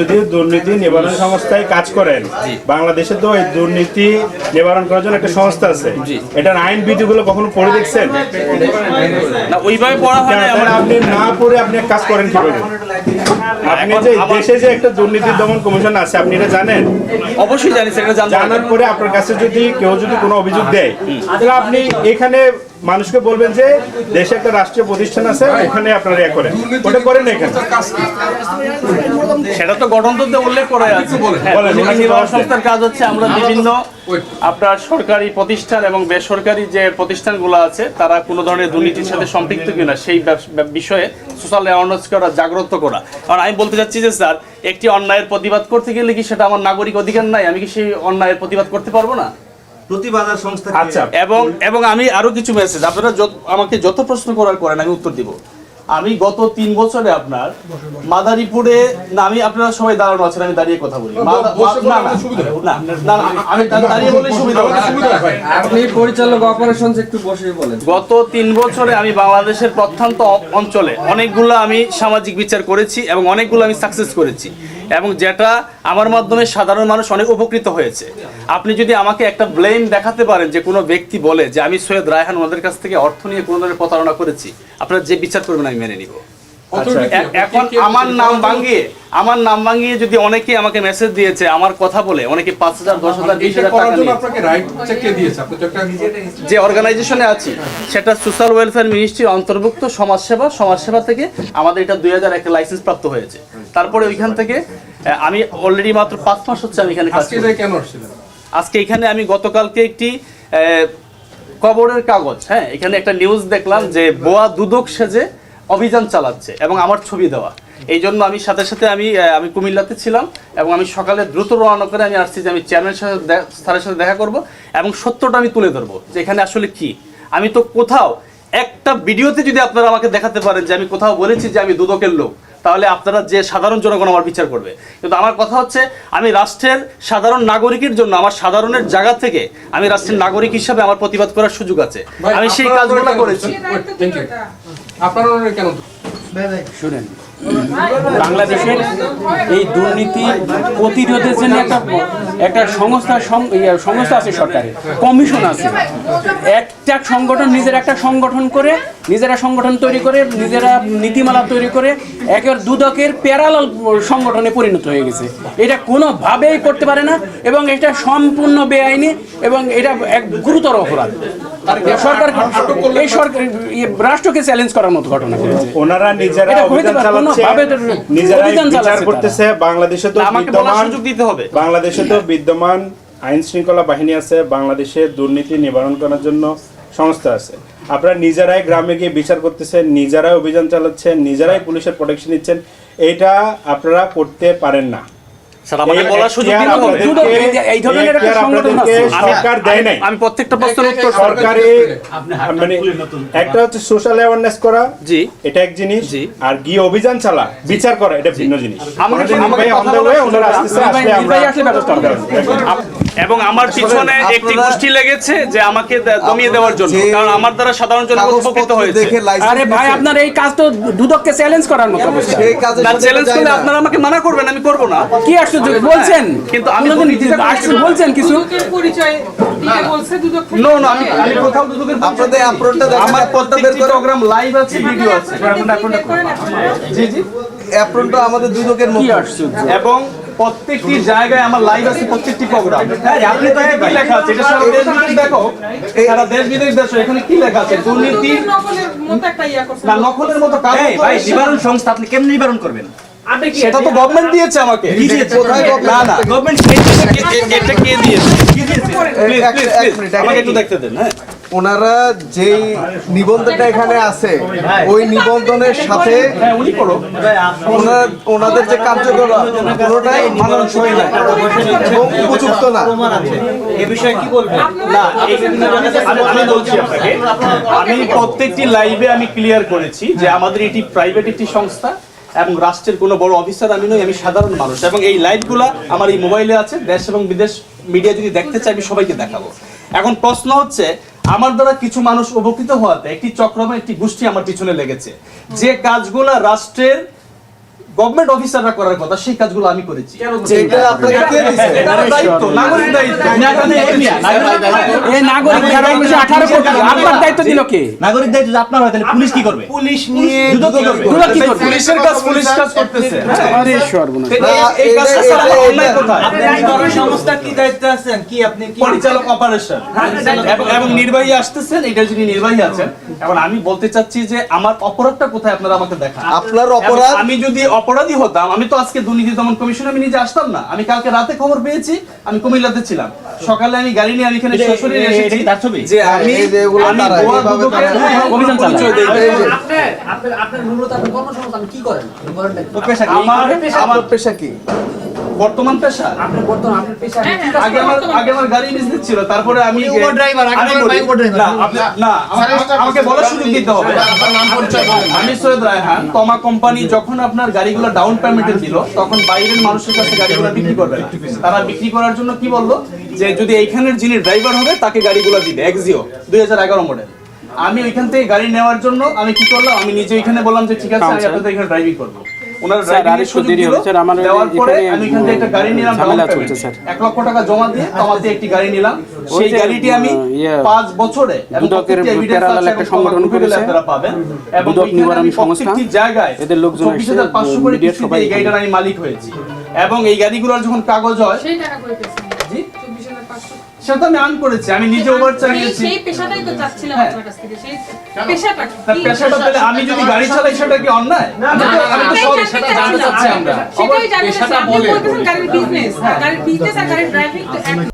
যদি দুর্নীতি নিবারণ সংস্থায় কাজ করেন বাংলাদেশে তো এই দুর্নীতি নিবারণ করার জন্য একটা সংস্থা আছে। এটার আইন বিধিগুলো কখনো পড়ে দেখছেন? না ওইভাবে পড়া হয় না আপনি না পড়ে আপনি কাজ করেন কীভাবে? আপনি যে দেশে যে একটা দুর্নীতি দমন কমিশন আছে আপনি এটা জানেন? অবশ্যই জানি সেটা জানার পরে আপনার কাছে যদি কেউ যদি কোনো অভিযোগ দেয় তাহলে আপনি এখানে মানুষকে বলবেন যে দেশে একটা রাষ্ট্রীয় প্রতিষ্ঠান আছে ওখানে আপনারা ইয়ে করেন। ওটা করেন এখানে? সেটা তো গঠনতন্ত্রে উল্লেখ করা আছে। হ্যাঁ। সংস্থার কাজ হচ্ছে আমরা বিভিন্ন আপনার সরকারি প্রতিষ্ঠান এবং বেসরকারি যে প্রতিষ্ঠানগুলো আছে তারা কোনো ধরনের দুর্নীতির সাথে সম্পৃক্ত কিনা সেই বিষয়ে সোশ্যাল অ্যাওয়ারনেস করা জাগ্রত করা। কারণ আমি বলতে চাচ্ছি যে স্যার একটি অন্যায়ের প্রতিবাদ করতে গেলে কি সেটা আমার নাগরিক অধিকার নাই? আমি কি সেই অন্যায়ের প্রতিবাদ করতে পারব না? প্রতিবাজার সংস্থা আচ্ছা এবং এবং আমি আরও কিছু মেসেজ আপনারা আমাকে যত প্রশ্ন করার করেন আমি উত্তর দিব। আমি গত তিন বছরে আপনার মাদারীপুরে না আমি আপনারা সবাই দাঁড়ানো আছেন আমি দাঁড়িয়ে কথা বলি। না, না, সুবিধা হবে। না, না, না, আমি দাঁড়িয়ে বলে সুবিধা আপনি পরিচালক অপারেশন একটু বসে বলেন। গত তিন বছরে আমি বাংলাদেশের প্রত্যন্ত অঞ্চলে অনেকগুলো আমি সামাজিক বিচার করেছি এবং অনেকগুলো আমি সাকসেস করেছি। এবং যেটা আমার মাধ্যমে সাধারণ মানুষ অনেক উপকৃত হয়েছে। আপনি যদি আমাকে একটা ব্লেম দেখাতে পারেন যে কোনো ব্যক্তি বলে যে আমি সৈয়দ রায়হান ওনাদের কাছ থেকে অর্থ নিয়ে কোনো ধরনের প্রতারণা করেছি, আপনারা যে বিচার করবেন আমি মেনে নিব। এখন আমার নাম ভাঙিয়ে আমার নাম ভাঙিয়ে যদি অনেকে আমাকে মেসেজ দিয়েছে আমার কথা বলে অনেকে পাঁচ হাজার দশ হাজার বিশ হাজার টাকা নিয়ে। যে অর্গানাইজেশনে আছি সেটা সোশ্যাল ওয়েলফেয়ার মিনিস্ট্রির অন্তর্ভুক্ত সমাজসেবা সমাজসেবা থেকে আমাদের এটা দুই হাজার একটা লাইসেন্স প্রাপ্ত হয়েছে। তারপরে ওইখান থেকে আহ, আমি অলরেডি মাত্র পাঁচ মাস হচ্ছে আমি এখানে কাজ আজকে কেন আজকে এখানে আমি গতকালকে একটি আহ, খবরের কাগজ হ্যাঁ এখানে একটা নিউজ দেখলাম যে বোয়া দুদক সেজে অভিযান চালাচ্ছে এবং আমার ছবি দেওয়া। এই জন্য আমি সাথে সাথে আমি আমি কুমিল্লাতে ছিলাম এবং আমি সকালে দ্রুত রওনা করে আমি আসছি যে আমি চেয়ারম্যানের সাথে স্যারের সাথে দেখা করব এবং সত্যটা আমি তুলে ধরবো যে এখানে আসলে কি। আমি তো কোথাও একটা ভিডিওতে যদি আপনারা আমাকে দেখাতে পারেন যে আমি কোথাও বলেছি যে আমি দুদকের লোক তাহলে আপনারা যে সাধারণ জনগণ আমার বিচার করবে। কিন্তু আমার কথা হচ্ছে আমি রাষ্ট্রের সাধারণ নাগরিকের জন্য আমার সাধারণের জায়গা থেকে আমি রাষ্ট্রের নাগরিক হিসাবে আমার প্রতিবাদ করার সুযোগ আছে। আমি সেই কাজগুলো করেছি। আপনারা কেন শুনেন। বাংলাদেশের এই দুর্নীতি প্রতিরোধের জন্য একটা একটা সংস্থা ইয়ে, সংস্থা আছে সরকারের কমিশন আছে। একটা সংগঠন নিজের একটা সংগঠন করে নিজেরা সংগঠন তৈরি করে নিজেরা নীতিমালা তৈরি করে একের দুদকের প্যারালাল সংগঠনে পরিণত হয়ে গেছে। এটা কোনোভাবেই করতে পারে না এবং এটা সম্পূর্ণ বেআইনি এবং এটা এক গুরুতর অপরাধ। সরকার এই সরকার রাষ্ট্রকে চ্যালেঞ্জ করার মতো ঘটনা ঘটেছে। ওনারা নিজেরা অভিযান চালাচ্ছে কোনোভাবে তো নিজেরাই অভিযান বিচার করতেছে বাংলাদেশে তো আমাকে বলার সুযোগ দিতে হবে। বাংলাদেশে তো বিদ্যমান আইন শৃঙ্খলা বাহিনী আছে বাংলাদেশে দুর্নীতি নিবারণ করার জন্য সংস্থা আছে। আপনারা নিজেরাই গ্রামে গিয়ে বিচার করতেছেন নিজেরাই অভিযান চালাচ্ছেন নিজেরাই পুলিশের প্রোটেকশন নিচ্ছেন এটা আপনারা করতে পারেন না। আমি- সরকার দেয় নাই। আমি প্রত্যেকটা প্রশ্নের উত্তর সরকারি মানে একটা হচ্ছে সোশ্যাল অ্যাওয়ারনেস করা জি। এটা এক জিনিস জি। আর গিয়ে অভিযান চালা বিচার করা এটা ভিন্ন জিনিস। আমরা- আসলে ব্যবস্থা এবং আমার পিছনে একটি গোষ্ঠী লেগেছে যে আমাকে দমিয়ে দেওয়ার জন্য। কারণ আমার দ্বারা সাধারণ জনগণ উপকৃত হয়েছে। আরে ভাই আপনার এই কাজ তো দুদককে চ্যালেঞ্জ করার মতো না চ্যালেঞ্জ করলে আপনারা আমাকে মানা করবেন আমি করব না। কি আশ্চর্য? বলছেন? কিন্তু আমি যখন বলি যে- বলছেন কিছু? পরিচয় নো নো আমি আমি কোথাও দুদকের আপনাদের আপলোডটা আমার আপলোডটা বের প্রত্যেকটি প্রোগ্রাম লাইভ আছে ভিডিও আছে। বের জি জি। অ্যাপ্রনটা আমাদের দুদকের এবং প্রত্যেকটি জায়গায় আমার লাইভ আছে প্রত্যেকটি প্রোগ্রাম হ্যাঁ আপনি তো কি লেখা আছে? এটা সারা দেশ বিদেশ দেখো। সারা দেশ বিদেশ দেখো এখানে কি লেখা আছে? দুর্নীতি দুদকের নকলের মতো একটা করছে। না নকলের মতো কাজ ভাই নিবারণ সংস্থা আপনি কেমনি নিবারণ করবেন? সেটা তো গভর্নমেন্ট দিয়েছে আমাকে। না না। গভর্নমেন্ট এটা কে দিয়েছে? আমাকে একটু দেখতে দেন হ্যাঁ। ওনারা যেই নিবন্ধনটা এখানে আছে ওই নিবন্ধনের সাথে উনি করো ওনার ওনাদের যে কার্যকলাপ কোনোটাই মানানসই না এবং উপযুক্ত না। এ বিষয়ে কি বলবেন? না আমি আমি বলছি আপনাকে। আমি প্রত্যেকটি লাইভে আমি ক্লিয়ার করেছি যে আমাদের এটি প্রাইভেট একটি সংস্থা এবং রাষ্ট্রের কোনো বড় অফিসার আমি নই আমি সাধারণ মানুষ। এবং এই লাইভগুলো আমার এই মোবাইলে আছে দেশ এবং বিদেশ মিডিয়া যদি দেখতে চাই আমি সবাইকে দেখাবো। এখন প্রশ্ন হচ্ছে আমার দ্বারা কিছু মানুষ উপকৃত হওয়াতে একটি চক্র বা একটি গোষ্ঠী আমার পিছনে লেগেছে। যে কাজগুলা রাষ্ট্রের গভর্নমেন্ট অফিসাররা করার কথা সেই কাজগুলো আমি করেছি। নাগরিক দায়িত্ব। আপনার হয় তাহলে পুলিশ কি করবে? পুলিশ নিয়ে? পুলিশের কাজ পুলিশ কাজ করতেছে। আপনি পরিচালক অপারেশন এবং এবং নির্বাহী আসতেছেন এটা যিনি নির্বাহী আছেন। এখন আমি বলতে চাচ্ছি যে আমার অপরাধটা কোথায় আপনারা আমাকে দেখান। আপনার অপরাধ আমি যদি অপরাধী হতাম। আমি তো আজকে দুর্নীতি দমন কমিশনে আমি নিজে আসতাম না। আমি কালকে রাতে খবর পেয়েছি আমি কুমিল্লাতে ছিলাম। সকালে আমি গাড়ি নিয়ে আমি এখানে শ্বশুরে এসেছি। তার ছবি? যে আমি এই যে এগুলো আমি গোয়া দুদকের অভিযান চালাই আপনার আপনার মূলত কর্মসংস্থান কি করেন? বলেন পেশা কি? আমার আমার পেশা কি? বর্তমান পেশা? আপনি বর্তমান আপনার পেশা হ্যাঁ, হ্যাঁ। আগে আমার আগে আমার গাড়ি বিজনেস ছিল তারপরে আমি Uber driver, আগে আমি Uber driver। না আপনি না আমাকে বলার সুযোগ দিতে হবে। আপনার নাম পরিচয় আমি সৈয়দ রায়হান তমা কোম্পানি যখন আপনার গাড়িগুলো ডাউন পেমেন্টে দিল তখন বাইরের মানুষের কাছে গাড়িগুলো বিক্রি করবে না। তারা বিক্রি করার জন্য কি বলল? যে যদি এইখানের যিনি ড্রাইভার হবে তাকে গাড়িগুলো দিবে এক্সিও দুই হাজার এগারো মডেল আমি ওইখান থেকে গাড়ি নেওয়ার জন্য আমি কি করলাম? আমি নিজে ওইখানে বললাম যে ঠিক আছে আমি আপনাদের এখানে ড্রাইভিং করব। ওনারা ড্রাইভিং আরেকটু দেরি হবে, স্যার, আমার দেওয়ার পরে আমি এখান থেকে একটা গাড়ি নিলাম ঝামেলা চলছে, স্যার। এক লক্ষ টাকা জমা দিয়ে তমাতে একটি গাড়ি নিলাম সেই গাড়িটি আমি ইয়ে, পাঁচ বছরে এবং দুদকের প্যারালাল একটা সংগঠন করেছে। এবং দুদক নিবারণ আমি সংস্থা। জায়গায় এদের লোকজন এসে, পাঁচশো করে সবাই এই গাড়িটার আমি মালিক হয়েছি এবং এই গাড়িগুলোর যখন কাগজ হয় সেই টাকা জি? সেটা তো আমি আর্ন করেছি আমি নিজে ওভার চালিয়েছি। সেই পেশাটাই তো চাচ্ছিলাম হ্যাঁ। আপনার কাছ থেকে সেই পেশাটা তার পেশাটা তাহলে আমি যদি গাড়ি চালাই সেটা কি অন্যায়? আমি তো- আমি তো সব সেটা জানতে চাচ্ছি আমরা। সেটাই জানতে চাচ্ছি। আপনি বলতেছেন গাড়ির বিজনেস গাড়ির বিজনেস আর গাড়ির ড্রাইভিং তো